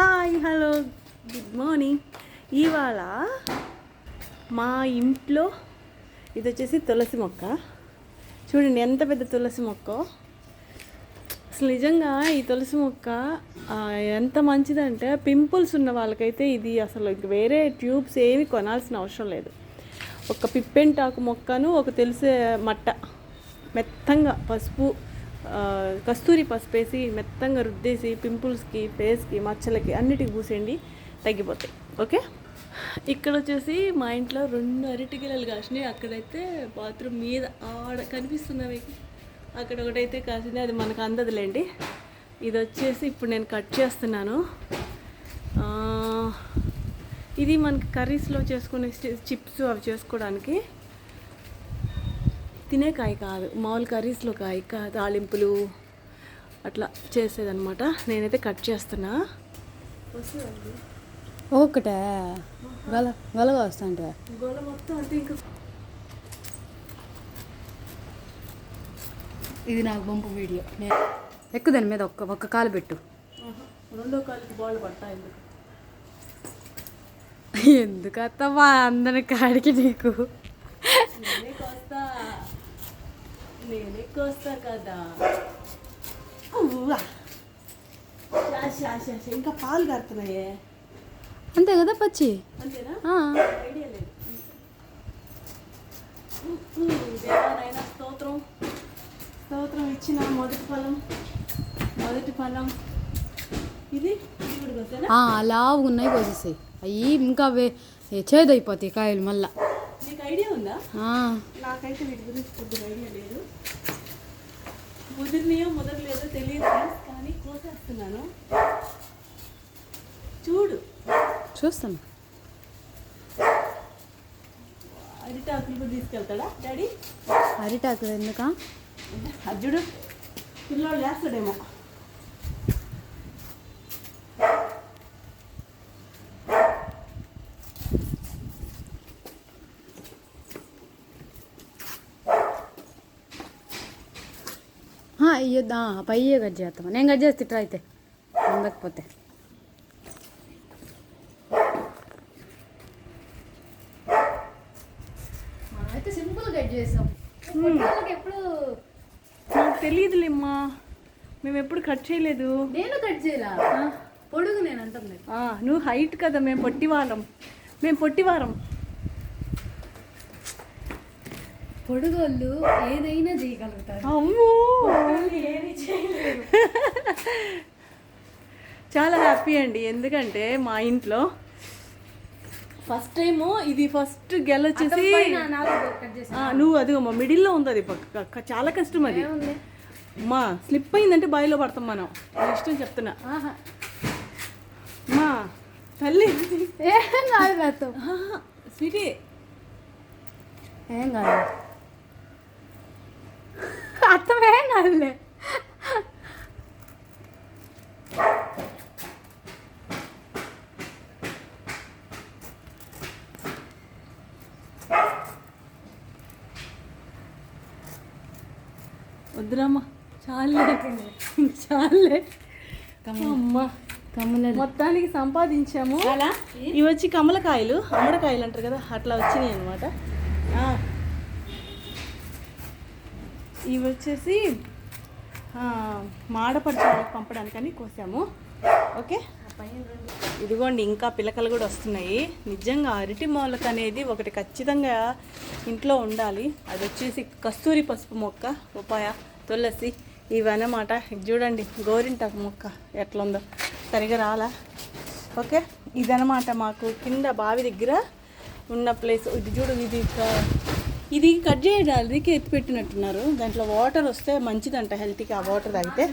Hi hello good morning ఇవాళ మా ఇంట్లో ఇది వచ్చేసి తులసి మొక్క. చూడండి ఎంత పెద్ద తులసి మొక్క. అసలు నిజంగా ఈ తులసి మొక్క ఎంత మంచిదంటే పింపుల్స్ ఉన్న వాళ్ళకైతే ఇది అసలు వేరే ట్యూబ్స్ ఏమి కొనాల్సిన అవసరం లేదు. ఒక పిప్పెంటాకు మొక్కను ఒక తెలిసే మట్ట. మెత్తంగా పసుపు కస్తూరి పసుపు వేసి మెత్తంగా రుద్దేసి పింపుల్స్కి ఫేస్కి మచ్చలకి అన్నిటికి పూసేయండి. తగ్గిపోతాయి. ఓకే? ఇక్కడ వచ్చేసి మా ఇంట్లో రెండు అరటిగిలలు కాసినాయి. అక్కడైతే బాత్రూమ్ మీద ఆడ కనిపిస్తున్నవి. అక్కడ ఒకటైతే కాసింది. అది మనకు అందదులేండి. ఇది వచ్చేసి ఇప్పుడు నేను కట్ చేస్తున్నాను. ఇది మనకి కర్రీస్లో చేసుకునే చి- చిప్స్ అవి చేసుకోవడానికి. తినే కాయ కాదు. మామూలు కర్రీస్లో కాయ తాలింపులు అట్లా చేసేదన్నమాట. నేనైతే కట్ చేస్తున్నా. ఒక్కటే గల గలగా గోల మొత్తం అంటే ఇంకా ఇది నాకు పంపు వీడియో. ఎక్కువ దాని మీద ఒక్క ఒక్క కాలు పెట్టు. రెండో కాలికి బాల్ పడతా ఎందుకు? ఎందుకు అత్తమ్మా? అందరి కాడికి నీకు. నేనే కోస్తా కదా. ఇంకా పాలు కడుతున్నాయే అంతే కదా పచ్చి? దేవానైనా స్తోత్రం. స్తోత్రం ఇచ్చిన మొదటి ఫలం మొదటి ఫలం. ఇది? లావు ఉన్నాయి కోసేసాయి. అవి ఇంకా వే చేదైపోతాయి కాయలు మళ్ళా. నీకు ఐడియా ఉందా? నాకైతే వీటి గురించి కొద్దిగా ఐడియా లేదు. ముదిరినాయో ముదరలేదో తెలియదు కానీ కోసేస్తున్నాను. చూడు. చూస్తాను అరిటాకులు కూడా తీసుకెళ్తాడా? డాడీ అరిటాకు ఎందుకా? అర్జుడు పిల్లోడు లేస్తాడేమో. ఇయ్యొద్దా? పయ్యే కట్ చేస్తాం నేను కట్ చేస్తే ఇట్లా అయితే. అందకపోతే మనమైతే సింపుల్ కట్ చేసాం. ఎప్పుడు? నాకు తెలియదులేమ్మా మేము ఎప్పుడు కట్ చేయలేదు. నేను కట్ చేయలా? పొడుగు నేను అంటుంది ఆ, నువ్వు హైట్ కదా మేము పొట్టివాళ్ళం మేము పొట్టివారం పొడుగు వాళ్ళు ఏదైనా చేయగలుగుతారు. అమ్మో! చాలా హ్యాపీ అండి. ఎందుకంటే మా ఇంట్లో ఫస్ట్ టైము ఇది ఫస్ట్ గెల వచ్చేసి నువ్వు అది మా మిడిల్లో ఉంది అది చాలా కష్టం అది. మా స్లిప్ అయిందంటే బావిలో పడతాం మనం. ఇష్టం చెప్తున్నా. ఆహా. మా తల్లి. స్వీటీ. ఏం కాదు. కాదులే వద్దురామ్మా చాలే. చాలే. అమ్మా కమ్మల మొత్తానికి సంపాదించాము. ఇవి వచ్చి కమలకాయలు అమ్మడకాయలు అంటారు కదా అట్లా వచ్చినాయి అనమాట ఇవి వచ్చేసి ఆ, పంపడానికని కోసాము. ఓకే? ఇదిగోండి ఇంకా పిలకలు కూడా వస్తున్నాయి. నిజంగా అరటి మొలక అనేది ఒకటి ఖచ్చితంగా ఇంట్లో ఉండాలి. అది వచ్చేసి కస్తూరి పసుపు మొక్క. ఉపాయ తులసి ఇవన్నమాట చూడండి గోరింటాకు మొక్క ఎట్లా ఉందో సరిగా రాలా? ఓకే? ఇదనమాట మాకు కింద బావి దగ్గర ఉన్న ప్లేస్. ఇది చూడు ఇది ఇది కట్ చేయడానికి ఎత్తి పెట్టినట్టున్నారు. దాంట్లో వాటర్ వస్తే మంచిదంట హెల్త్కి ఆ వాటర్ తాగితే.